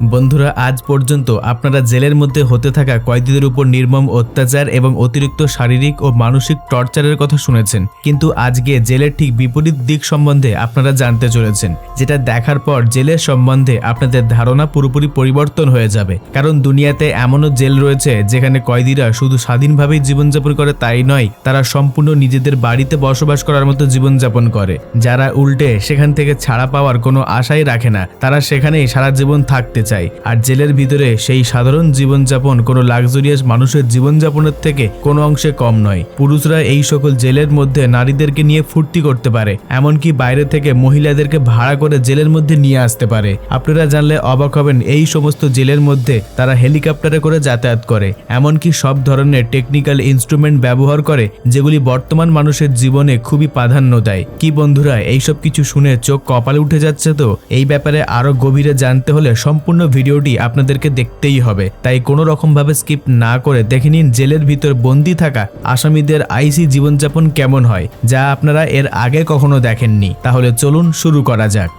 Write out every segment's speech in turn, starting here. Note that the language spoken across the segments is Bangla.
বন্ধুরা, আজ পর্যন্ত আপনারা জেলের মধ্যে হতে থাকা কয়েদিদের উপর নির্মম অত্যাচার এবং অতিরিক্ত শারীরিক ও মানসিক টর্চারের কথা শুনেছেন। কিন্তু আজকে জেলের ঠিক বিপরীত দিক সম্বন্ধে আপনারা জানতে চলেছেন, যেটা দেখার পর জেলের সম্বন্ধে আপনাদের ধারণা পুরোপুরি পরিবর্তন হয়ে যাবে। কারণ দুনিয়াতে এমনও জেল রয়েছে, যেখানে কয়েদিরা শুধু স্বাধীনভাবেই জীবনযাপন করে তাই নয়, তারা সম্পূর্ণ নিজেদের বাড়িতে বসবাস করার মতো জীবনযাপন করে। যারা উল্টে সেখান থেকে ছাড়া পাওয়ার কোনো আশাই রাখে না, তারা সেখানেই সারা জীবন থাকতে চায় আর জেলের ভিতরে সেই সাধারণ জীবনযাপন কোনো লাক্সারিয়াস মানুষের জীবনযাপনের থেকে কোনো অংশে কম নয়। পুরুষরা এই সকল জেলের মধ্যে নারীদেরকে নিয়ে ফুর্তি করতে পারে, এমনকি বাইরে থেকে মহিলাদেরকে ভাড়া করে জেলের মধ্যে নিয়ে আসতে পারে। আপনারা জানলে অবাক হবেন, এই সমস্ত জেলের মধ্যে তারা হেলিকপ্টারে করে যাতায়াত করে, এমনকি সব ধরনের টেকনিক্যাল ইনস্ট্রুমেন্ট ব্যবহার করে, যেগুলি বর্তমান মানুষের জীবনে খুবই প্রাধান্য দেয়। কি বন্ধুরা, এইসব কিছু শুনে চোখ কপালে উঠে যাচ্ছে তো? এই ব্যাপারে আরও গভীরে জানতে হলে সম্পূর্ণ ভিডিওটি আপনাদেরকে দেখতেই হবে। তাই কোনো রকমভাবে স্কিপ না করে দেখে নিন জেলের ভিতর বন্দি থাকা আসামিদের আইসি জীবনযাপন কেমন হয়, যা আপনারা এর আগে কখনো দেখেননি। তাহলে চলুন শুরু করা যাক।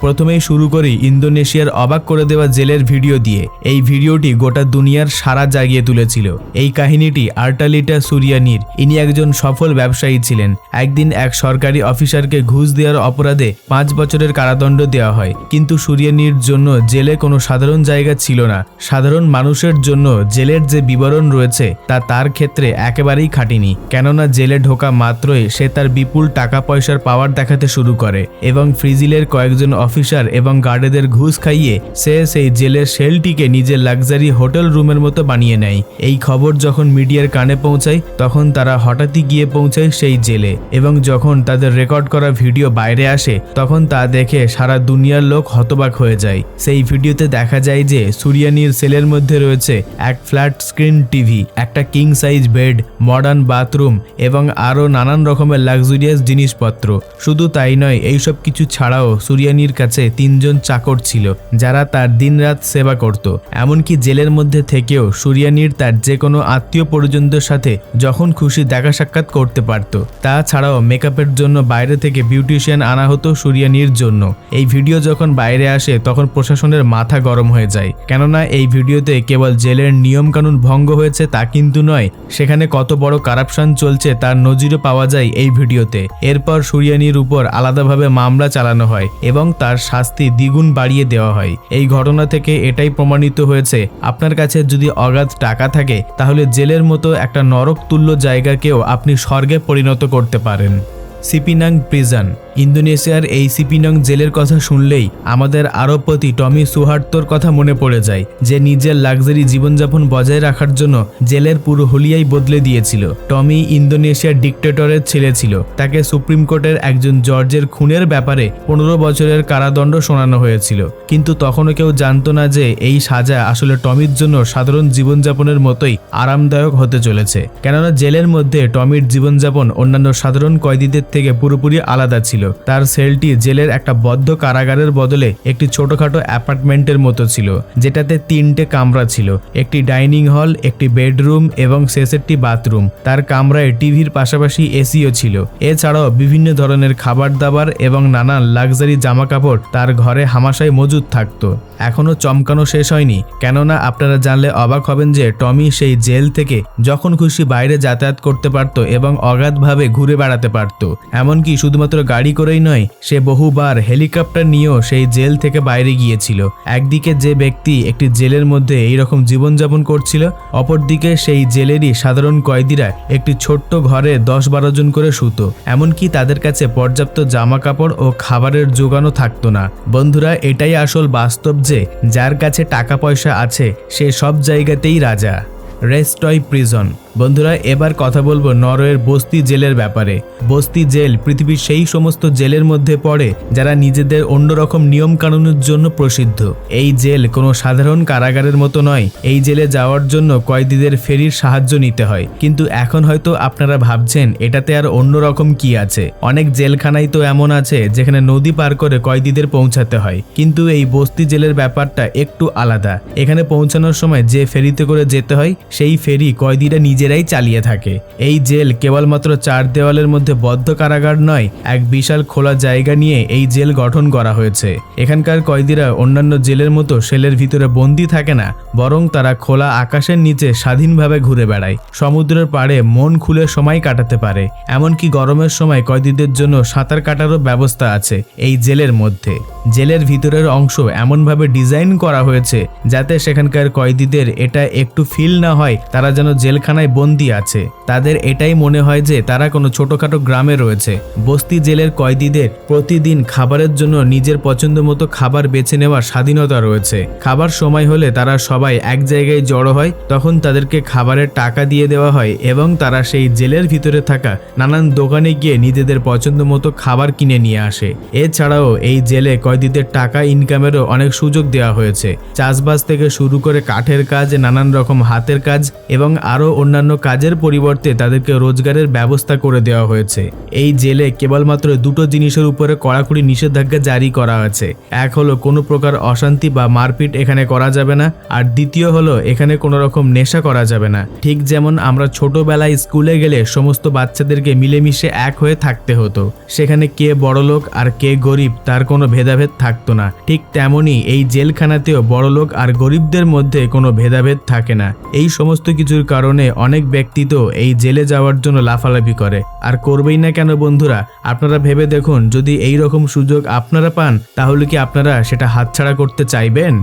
প্রথমেই শুরু করি ইন্দোনেশিয়ার অবাক করে দেওয়া জেলের ভিডিও দিয়ে। এই ভিডিওটি গোটা দুনিয়ার সারা জাগিয়ে তুলেছিল। এই কাহিনীটি আর্টালিটা সুরিয়ানির। ইনি একজন সফল ব্যবসায়ী ছিলেন। একদিন এক সরকারি অফিসারকে ঘুষ দেওয়ার অপরাধে পাঁচ বছরের কারাদণ্ড দেওয়া হয়। কিন্তু সুরিয়ানির জন্য জেলে কোনো সাধারণ জায়গা ছিল না। সাধারণ মানুষের জন্য জেলের যে বিবরণ রয়েছে, তা তার ক্ষেত্রে একেবারেই খাটিনি। কেননা জেলে ঢোকা মাত্রই সে তার বিপুল টাকা পয়সার পাওয়ার দেখাতে শুরু করে এবং ফ্রিজিলের কয়েকজন অফিসার এবং গার্ডেদের ঘুষ খাইয়ে সে সেই জেলের সেলটিকে নিজের লাক্সারি হোটেল রুমের মতো বানিয়ে নেয়। এই খবর যখন মিডিয়ার কানে পৌঁছায়, তখন তারা হঠাৎই গিয়ে পৌঁছায় সেই জেলে এবং যখন তাদের রেকর্ড করা ভিডিও বাইরে আসে, তখন তা দেখে সারা দুনিয়ার লোক হতবাক হয়ে যায়। সেই ভিডিওতে দেখা যায় যে সুরিয়ানির সেলের মধ্যে রয়েছে এক ফ্ল্যাট স্ক্রিন টিভি, একটা king size bed, modern bathroom এবং আরও নানান রকমের লাক্সুরিয়াস জিনিসপত্র। শুধু তাই নয়, এইসব কিছু ছাড়াও সুরিয়ানির কাছে তিনজন চাকর ছিল, যারা তার দিনরাত সেবা করত। এমনকি জেলের মধ্যে থেকেও সুরিয়ানির তার যে কোনো আত্মীয় পরিজনদের সাথে যখন খুশি দেখা সাক্ষাৎ করতে পারত। তাছাড়াও মেকআপের জন্য বাইরে থেকে বিউটিশিয়ান আনা হতো সুরিয়ানির জন্য। এই ভিডিও যখন বাইরে আসে, তখন প্রশাসনের মাথা গরম হয়ে যায়। কেননা এই ভিডিওতে কেবল জেলের নিয়মকানুন ভঙ্গ হয়েছে তা কিন্তু নয়, সেখানে কত বড় কারাপশন চলছে তার নজিরও পাওয়া যায় এই ভিডিওতে। এরপর সুরিয়ানির উপর আলাদাভাবে মামলা চালানো হয় এবং তার শাস্তি দ্বিগুণ বাড়িয়ে দেওয়া হয়। এই ঘটনা থেকে এটাই প্রমাণিত হয়েছে। আপনার কাছে যদি অগাধ টাকা থাকে, তাহলে জেলের মতো একটা নরক তুল্য জায়গাকেও আপনি স্বর্গে পরিণত করতে পারেন। সিপিনাং প্রিজন ইন্দোনেশিয়ার এই সিপিনং জেলের কথা শুনলেই আমাদের আরবপতি টমি সুহার্তোর কথা মনে পড়ে যায়, যে নিজের লাক্সারি জীবনযাপন বজায় রাখার জন্য জেলের পুরো হলিয়াই বদলে দিয়েছিল। টমি ইন্দোনেশিয়ার ডিক্টেটরের ছেলে ছিল। তাকে সুপ্রিম কোর্টের একজন জর্জের খুনের ব্যাপারে পনেরো বছরের কারাদণ্ড শোনানো হয়েছিল। কিন্তু তখনও কেউ জানতো না যে এই সাজা আসলে টমির জন্য সাধারণ জীবনযাপনের মতোই আরামদায়ক হতে চলেছে। কেননা জেলের মধ্যে টমির জীবনযাপন অন্যান্য সাধারণ কয়েদিদের থেকে পুরোপুরি আলাদা ছিল। তার সেলটি জেলের একটা বদ্ধ কারাগারের বদলে একটি ছোটখাটো অ্যাপার্টমেন্টের মতো ছিল, যেটাতে তিনটে কামরা ছিল, একটি ডাইনিং হল, একটি বেডরুম এবং শেষেরটি বাথরুম। তার কামরায় টিভির পাশাপাশি এসিও ছিল। এছাড়াও বিভিন্ন ধরনের খাবার দাবার এবং নানান লাক্সারি জামা কাপড় তার ঘরে হামাশায় মজুদ থাকতো। এখনও চমকানো শেষ হয়নি, কেননা আপনারা জানলে অবাক হবেন যে টমি সেই জেল থেকে যখন খুশি বাইরে যাতায়াত করতে পারত এবং অগাধভাবে ঘুরে বেড়াতে পারত। এমনকি শুধুমাত্র গাড়ি করেই নয়, সে বহুবার হেলিকপ্টার নিয়েও সেই জেল থেকে বাইরে গিয়েছিল। একদিকে যে ব্যক্তি একটি জেলের মধ্যে এইরকম জীবনযাপন করছিল, অপরদিকে সেই জেলেরই সাধারণ কয়েদিরা একটি ছোট্ট ঘরে দশ বারো জন করে শুতো। এমনকি তাদের কাছে পর্যাপ্ত জামা কাপড় ও খাবারের যোগানও থাকতো না। বন্ধুরা, এটাই আসল বাস্তব যে যার কাছে টাকা পয়সা আছে, সে সব জায়গাতেই রাজা। রেস্টয় প্রিজন। বন্ধুরা, এবার কথা বলব নরওয়ের বস্তি জেলের ব্যাপারে। বস্তি জেল, পৃথিবীর সেই সমস্ত জেলের মধ্যে পড়ে যারা নিজেদের অন্যরকম নিয়ম কানুনের জন্য প্রসিদ্ধ। এই জেল কোনো সাধারণ কারাগারের মতো নয়। এই জেলে যাওয়ার জন্য কয়েদিদের ফেরির সাহায্য নিতে হয়। কিন্তু এখন হয়তো আপনারা ভাবছেন, এটাতে আর অন্যরকম কি আছে? অনেক জেলখানাই তো এমন আছে, যেখানে নদী পার করে কয়েদিদের পৌঁছাতে হয়। কিন্তু এই বস্তি জেলের ব্যাপারটা একটু আলাদা। এখানে পৌঁছানোর সময় যে ফেরিতে করে যেতে হয়, সেই ফেরি কয়েদিরা নিজে নিজেরাই চালিয়ে থাকে। এই জেল কেবলমাত্র চার দেওয়ালের মধ্যে বদ্ধ কারাগার নয়, এক বিশাল খোলা জায়গা নিয়ে এই জেল গঠন করা হয়েছে। এখানকার কয়েদিরা অন্যান্য জেলের মতো সেলের ভিতরে বন্দি থাকে না, বরং তারা খোলা আকাশের নিচে স্বাধীনভাবে ঘুরে বেড়ায়। সমুদ্রের পাড়ে মন খুলে সময় কাটাতে পারে, এমনকি গরমের সময় কয়েদিদের জন্য সাঁতার কাটারও ব্যবস্থা আছে এই জেলের মধ্যে। জেলের ভিতরের অংশ এমনভাবে ডিজাইন করা হয়েছে, যাতে সেখানকার কয়েদিদের এটা একটু ফিল না হয়, তারা যেন জেলখানায় বন্দি আছে। তাদের এটাই মনে হয় যে তারা কোনো ছোটখাটো গ্রামে রয়েছে। বস্তি জেলের কয়েদিদের প্রতিদিন খাবারের জন্য নিজের পছন্দ মতো খাবার বেছে নেওয়ার স্বাধীনতা রয়েছে। খাবার সময় হলে তারা সবাই এক জায়গায় জড়ো হয়, তখন তাদেরকে খাবারের টাকা দিয়ে দেওয়া হয় এবং তারা সেই জেলের ভিতরে থাকা নানান দোকানে গিয়ে নিজেদের পছন্দ মতো খাবার কিনে নিয়ে আসে। এছাড়াও এই জেলে কয়েদিদের টাকা ইনকামেরও অনেক সুযোগ দেওয়া হয়েছে। চাষবাস থেকে শুরু করে কাঠের কাজ, নানান রকম হাতের কাজ এবং আরও অন্যান্য কাজের পরিবর্তে তাদেরকে রোজগারের ব্যবস্থা করে দেওয়া হয়েছে। এই জেলে কেবলমাত্র দুটো জিনিসের উপরে কড়াকড়ি নিষেধাজ্ঞা জারি করা আছে। এক হলো, কোনো প্রকার অশান্তি বা মারপিট এখানে করা যাবে না। আর দ্বিতীয় হলো, এখানে কোনো রকম নেশা করা যাবে না। ঠিক যেমন আমরা ছোটবেলায় স্কুলে গেলে সমস্ত বাচ্চাদেরকে মিলেমিশে এক হয়ে থাকতে হতো। সেখানে কে বড়লোক আর কে গরিব তার কোনো ভেদাভেদ থাকতো না। ঠিক তেমনই এই জেলখানাতেও বড়লোক আর গরিবদের মধ্যে কোনো ভেদাভেদ থাকে না। এই সমস্ত কিছুর কারণে অনেক ব্যক্তি তো এই জেলে যাওয়ার জন্য লাফালাফি করে। আর করবেই না কেন বন্ধুরা? আপনারা ভেবে দেখুন, যদি এই রকম সুযোগ আপনারা পান, তাহলে কি আপনারা সেটা হাতছাড়া করতে চাইবেন?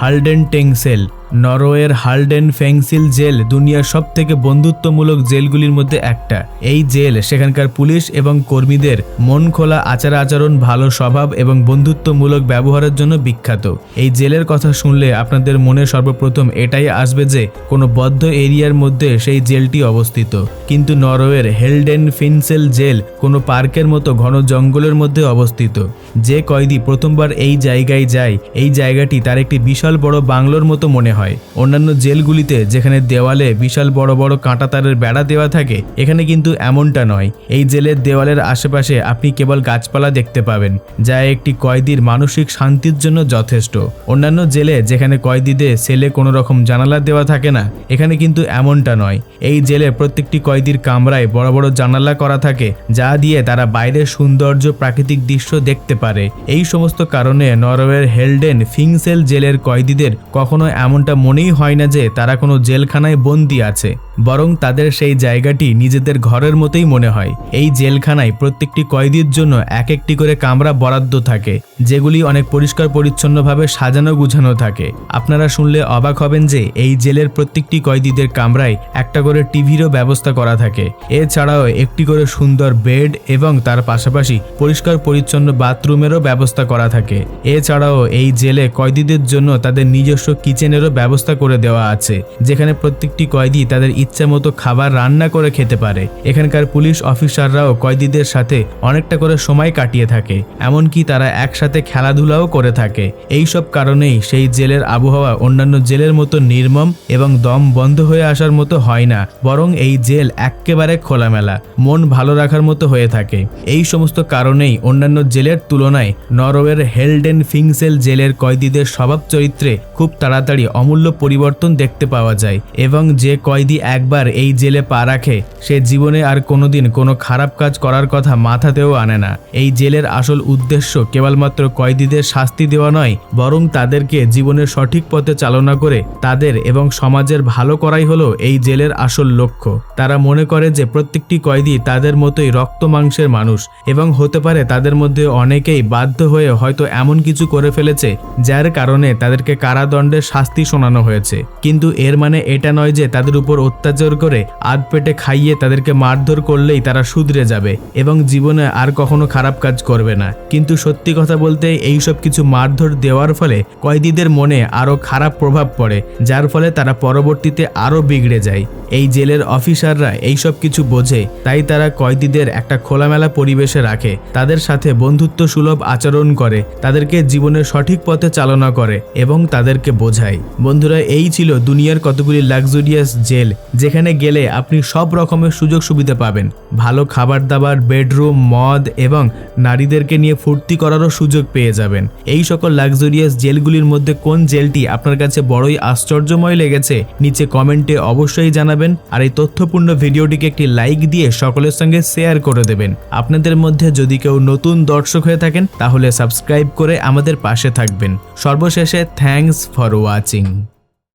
হালডেন টেংসেল নরওয়ের হালডেন ফেংসিল জেল দুনিয়ার সব থেকে বন্ধুত্বমূলক জেলগুলির মধ্যে একটা। এই জেল সেখানকার পুলিশ এবং কর্মীদের মন খোলা আচার আচরণ ভালো স্বভাব এবং বন্ধুত্বমূলক ব্যবহারের জন্য বিখ্যাত। এই জেলের কথা শুনলে আপনাদের মনে সর্বপ্রথম এটাই আসবে যে, কোনো বদ্ধ এরিয়ার মধ্যে সেই জেলটি অবস্থিত। কিন্তু নরওয়ের হেলডেন ফিনসেল জেল কোনো পার্কের মতো ঘন জঙ্গলের মধ্যে অবস্থিত। যে কয়েদি প্রথমবার এই জায়গায় যায়, এই জায়গাটি তার একটি বিশাল বড় বাংলোর মতো মনে হয়। অন্যান্য জেলগুলিতে যেখানে দেওয়ালে বিশাল বড় বড় কাঁটাতারের বেড়া দেওয়া থাকে, এখানে কিন্তু এমনটা নয়। এই জেলের দেওয়ালের আশেপাশে আপনি কেবল গাছপালা দেখতে পাবেন, যা একটি কয়েদির মানসিক শান্তির জন্য যথেষ্ট। অন্যান্য জেলে যেখানে কয়েদিদের সেলে কোনো রকম জানালা দেওয়া থাকে না, এখানে কিন্তু এমনটা নয়। এই জেলে প্রত্যেকটি কয়েদির কামরায় বড় বড় জানালা করা থাকে, যা দিয়ে তারা বাইরের সৌন্দর্য প্রাকৃতিক দৃশ্য দেখতে পারে। এই সমস্ত কারণে নরওয়ের হেলডেন ফিংসেল জেলের কয়েদিদের কখনো এমনটা মনেই হয় না যে তারা কোনো জেলখানায় বন্দি আছে। বরং তাদের সেই জায়গাটি নিজেদের ঘরের মতোই মনে হয়। এই জেলখানায় প্রত্যেকটি কয়েদির জন্য এক একটি করে কামরা বরাদ্দ থাকে, যেগুলি অনেক পরিষ্কার পরিচ্ছন্নভাবে সাজানো গুছানো থাকে। আপনারা শুনলে অবাক হবেন যে এই জেলের প্রত্যেকটি কয়েদিদের কামরায় একটা করে টিভিরও ব্যবস্থা করা থাকে। এছাড়াও একটি করে সুন্দর বেড এবং তার পাশাপাশি পরিষ্কার পরিচ্ছন্ন বাথরুমেরও ব্যবস্থা করা থাকে। এছাড়াও এই জেলে কয়েদিদের জন্য তাদের নিজস্ব কিচেনেরও ব্যবস্থা করে দেওয়া আছে, যেখানে প্রত্যেকটি কয়েদি তাদের ইচ্ছা মতো খাবার রান্না করে খেতে পারে। এখানকার পুলিশ অফিসাররাও কয়েদিদের সাথে অনেকটা করে সময় কাটিয়ে থাকে। এমনকি তারা একসাথে খেলাধুলাও করে থাকে। এই সব কারণেই সেই জেলের আবহাওয়া অন্যান্য জেলের মতো নির্মম এবং দম বন্ধ হয়ে আসার মতো হয় না, বরং এই জেল এক্কেবারে খোলামেলা, মন ভালো রাখার মতো হয়ে থাকে। এই সমস্ত কারণেই অন্যান্য জেলের তুলনায় নরওয়ের হেলডেন ফিংসেল জেলের কয়েদিদের স্বভাব চরিত্রে খুব তাড়াতাড়ি অমূল্য পরিবর্তন দেখতে পাওয়া যায় এবং যে কয়েদি একবার এই জেলে পা রাখে, সে জীবনে আর কোনোদিন কোনো খারাপ কাজ করার কথা মাথাতেও আনে না। এই জেলের আসল উদ্দেশ্য কেবলমাত্র কয়েদিদের শাস্তি দেওয়া নয়, বরং তাদেরকে জীবনের সঠিক পথে চালনা করে তাদের এবং সমাজের ভালো করাই হলো এই জেলের আসল লক্ষ্য। তারা মনে করে যে প্রত্যেকটি কয়েদি তাদের মতোই রক্ত মাংসের মানুষ, এবং হতে পারে তাদের মধ্যে অনেকেই বাধ্য হয়ে হয়তো এমন কিছু করে ফেলেছে, যার কারণে তাদেরকে কারাদণ্ডের শাস্তি শোনানো হয়েছে। কিন্তু এর মানে এটা নয় যে তাদের উপর অত্যাচার করে আধ পেটে খাইয়ে তাদেরকে মারধর করলেই তারা শুধরে যাবে এবং জীবনে আর কখনো খারাপ কাজ করবে না। কিন্তু সত্যি কথা বলতে এই সব কিছু মারধর দেওয়ার ফলে কয়েদিদের মনে আরও খারাপ প্রভাব পড়ে, যার ফলে তারা পরবর্তীতে আরও বিগড়ে যায়। এই জেলের অফিসাররা এই সব কিছু বোঝে, তাই তারা কয়েদিদের একটা খোলামেলা পরিবেশে রাখে, তাদের সাথে বন্ধুত্ব সুলভ আচরণ করে, তাদেরকে জীবনের সঠিক পথে চালনা করে এবং তাদেরকে বোঝায়। বন্ধুরা, এই ছিল দুনিয়ার কতগুলি লাক্সুরিয়াস জেল যেখানে গেলে আপনি সব রকমের সুযোগ সুবিধা পাবেন। ভালো খাবার দাবার, বেডরুম, মদ এবং নারীদেরকে নিয়ে ফুর্তি করারও সুযোগ পেয়ে যাবেন। এই সকল লাক্সারিয়াস জেলগুলির মধ্যে কোন জেলটি আপনার কাছে বড়ই আশ্চর্যময় লেগেছে, নিচে কমেন্টে অবশ্যই জানাবেন আর এই তথ্যপূর্ণ ভিডিওটিকে একটি লাইক দিয়ে সকলের সঙ্গে শেয়ার করে দেবেন। আপনাদের মধ্যে যদি কেউ নতুন দর্শক হয়ে থাকেন, তাহলে সাবস্ক্রাইব করে আমাদের পাশে থাকবেন। সর্বশেষে থ্যাঙ্কস ফর ওয়াচিং